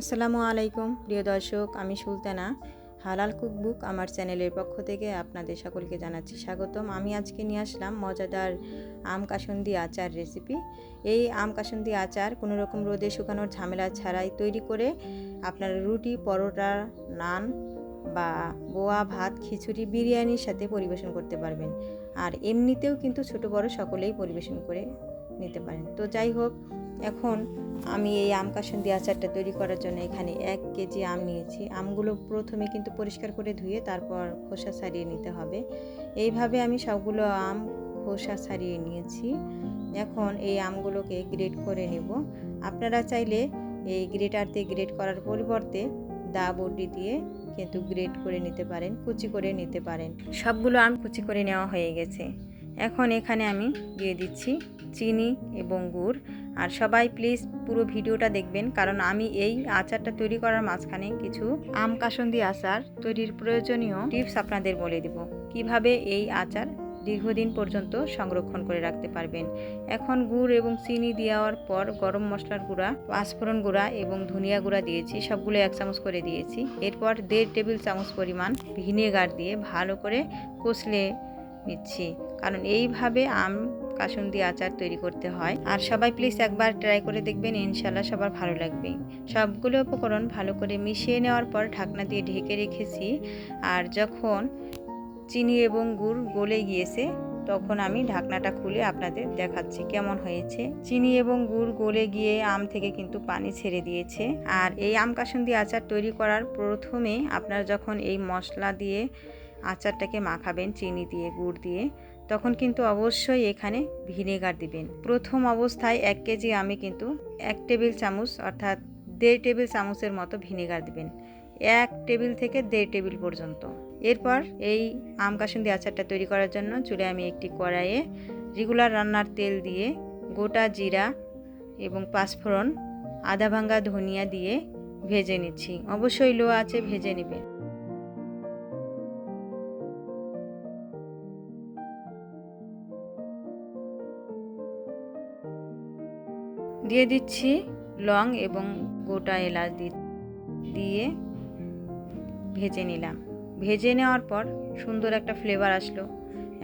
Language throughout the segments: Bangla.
আসসালামু আলাইকুম, প্রিয় দর্শক, আমি সুলতানা, হালাল কুকবুক আমার চ্যানেলের পক্ষ থেকে আপনাদের সকলকে জানাচ্ছি স্বাগতম। আমি আজকে নিয়ে আসলাম মজাদার আম কাসন্দি আচার রেসিপি। এই আম কাসন্দি আচার কোনো রকম রোদে শুকানোর ঝামেলা ছাড়াই তৈরি করে আপনার রুটি, পরোটা, নান বা বোয়া, ভাত, খিচুড়ি, বিরিয়ানির সাথে পরিবেশন করতে পারবেন। আর এমনিতেও কিন্তু ছোট বড় সকলেই পরিবেশন করে নিতে পারেন। তো যাই হোক এখন আমি এই আম কাসুন্দি আচারটা তৈরি করার জন্য এখানে এক কেজি আম নিয়েছি। আমগুলো প্রথমে কিন্তু পরিষ্কার করে ধুয়ে তারপর খোসা ছাড়িয়ে নিতে হবে। এইভাবে আমি সবগুলো আম খোসা ছাড়িয়ে নিয়েছি। এখন এই আমগুলোকে গ্রেড করে নেব। আপনারা চাইলে এই গ্রেটার দিয়ে গ্রেড করার পরিবর্তে দা বডি দিয়ে কিন্তু গ্রেড করে নিতে পারেন, কুচি করে নিতে পারেন। সবগুলো আম কুচি করে নেওয়া হয়ে গেছে। এখন এখানে আমি দিয়ে দিচ্ছি চিনি এবং গুড়। আর সবাই প্লিজ পুরো ভিডিওটা দেখবেন, কারণ আমি এই আচারটা তৈরি করার মাঝখানে কিছু আম কাসন্দি আচার তৈরির প্রয়োজনীয় টিপস আপনাদের বলে দিব। কীভাবে এই আচার দীর্ঘদিন পর্যন্ত সংরক্ষণ করে রাখতে পারবেন? এখন গুড় এবং চিনি দেওয়ার পর গরম মশলার গুঁড়া, পাঁচফোড়ন গুঁড়া এবং ধনিয়া গুঁড়া দিয়েছি। সবগুলো এক চামচ করে দিয়েছি। এরপর দেড় টেবিল চামচ পরিমাণ ভিনেগার দিয়ে ভালো করে কষলে নিচ্ছি। কারণ এইভাবে আম কাসুন্দি আচার তৈরি করতে হয়। আর সবাই প্লিজ একবার ট্রাই করে দেখবেন ইনশাল্লাহ সবার ভালো লাগবে। সবগুলো উপকরণ ভালো করে মিশিয়ে নেওয়ার পর ঢাকনা দিয়ে ঢেকে রেখেছি। আর যখন চিনি এবং গুড় গলে গিয়েছে, তখন আমি ঢাকনাটা খুলে আপনাদের দেখাচ্ছি কেমন হয়েছে। চিনি এবং গুড় গলে গিয়ে আম থেকে কিন্তু পানি ছেড়ে দিয়েছে। আর এই আম কাসুন্দি আচার তৈরি করার প্রথমে আপনারা যখন এই মশলা দিয়ে আচারটাকে মাখাবেন, চিনি দিয়ে, গুড় দিয়ে তখন কিন্তু অবশ্যই এখানে ভিনেগার দিবেন। প্রথম অবস্থায় এক কেজি আমি কিন্তু এক টেবিল চামচ অর্থাৎ দেড় টেবিল চামচের মতো ভিনেগার দিবেন। এক টেবিল থেকে দেড় টেবিল পর্যন্ত। এরপর এই আম কাসুন্দি আচারটা তৈরি করার জন্য চুলে আমি একটি কড়াইয়ে রেগুলার রান্নার তেল দিয়ে গোটা জিরা এবং পাঁচফোড়ন, আদা ভাঙ্গা ধনিয়া দিয়ে ভেজে নিচ্ছি। অবশ্যই লো আছে ভেজে নেবেন। দিয়ে দিচ্ছি লং এবং গোটা এলাচ দিয়ে ভেজে নিলাম। ভেজে নেওয়ার পর সুন্দর একটা ফ্লেভার আসলো।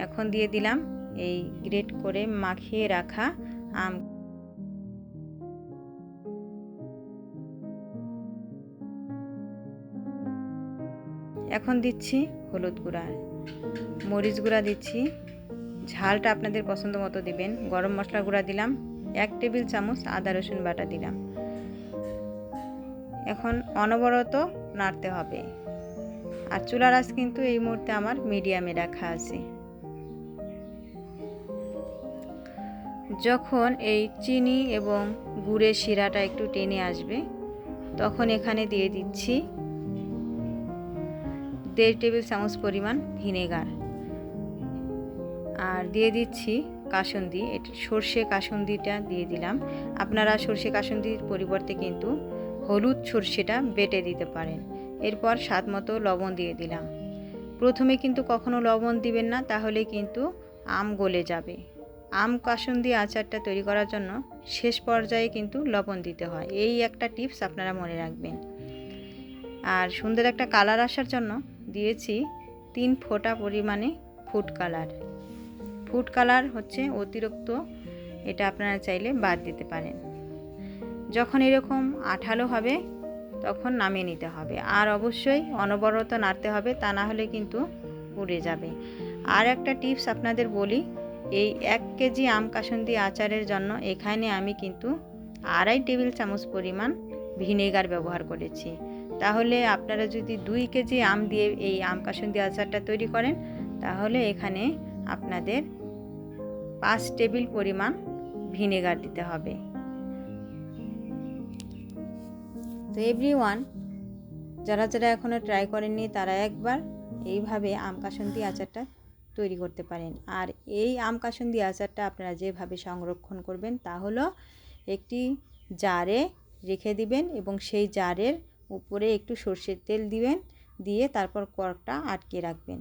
এখন দিয়ে দিলাম এই গ্রেট করে মাখিয়ে রাখা আম। এখন দিচ্ছি হলুদ গুঁড়া, মরিচ গুঁড়া দিচ্ছি। ঝালটা আপনাদের পছন্দ মতো দিবেন। গরম মশলা গুঁড়া দিলাম। এক টেবিল চামচ আদা রসুন বাটা দিলাম। এখন অনবরত নাড়তে হবে। আর চুলার আঁচ কিন্তু এই মুহূর্তে আমার মিডিয়ামে রাখা আছে। যখন এই চিনি এবং গুড়ের শিরাটা একটু টেনে আসবে, তখন এখানে দিয়ে দিচ্ছি দেড় টেবিল চামচ পরিমাণ ভিনেগার। আর দিয়ে দিচ্ছি কাসন্দি সর্ষে কাসন্দিটা দিয়ে দিলাম। আপনারা সর্ষে কাসন্দির পরিবর্তে কিন্তু হলুদ সর্ষেটা বেটে দিতে পারেন। এরপর স্বাদ মতো লবণ দিয়ে দিলাম। প্রথমে কিন্তু কখনো লবণ দিবেন না, তাহলে কিন্তু আম গলে যাবে। আম কাসন্দি আচারটা তৈরি করার জন্য শেষ পর্যায়ে কিন্তু লবণ দিতে হয়। এই একটা টিপস আপনারা মনে রাখবেন। আর সুন্দর একটা কালার আসার জন্য দিয়েছি তিন ফোঁটা পরিমাণে ফুড কালার। ফুড কালার হচ্ছে অতিরিক্ত, এটা আপনারা চাইলে বাদ দিতে পারেন। যখন এরকম আঠালো হবে, তখন নামিয়ে নিতে হবে। আর অবশ্যই অনবরত নাড়তে হবে, তা না হলে কিন্তু উড়ে যাবে। আর একটা টিপস আপনাদের বলি, এই এক কেজি আম কাসন্দি আচারের জন্য এখানে আমি কিন্তু আড়াই টেবিল চামচ পরিমাণ ভিনেগার ব্যবহার করেছি। তাহলে আপনারা যদি দুই কেজি আম দিয়ে এই আম কাসন্দি আচারটা তৈরি করেন, তাহলে এখানে আপনাদের পাঁচ টেবিল পরিমাণ ভিনেগার দিতে হবে। তো এভরি ওয়ান যারা যারা এখনও ট্রাই করেননি, তারা একবার এইভাবে আম কাসন্দি আচারটা তৈরি করতে পারেন। আর এই আম কাসন্দি আচারটা আপনারা যেভাবে সংরক্ষণ করবেন, তা হলো একটি জারে রেখে দিবেন এবং সেই জারের উপরে একটু সর্ষের তেল দিবেন, দিয়ে তারপর কর্কটা আটকে রাখবেন।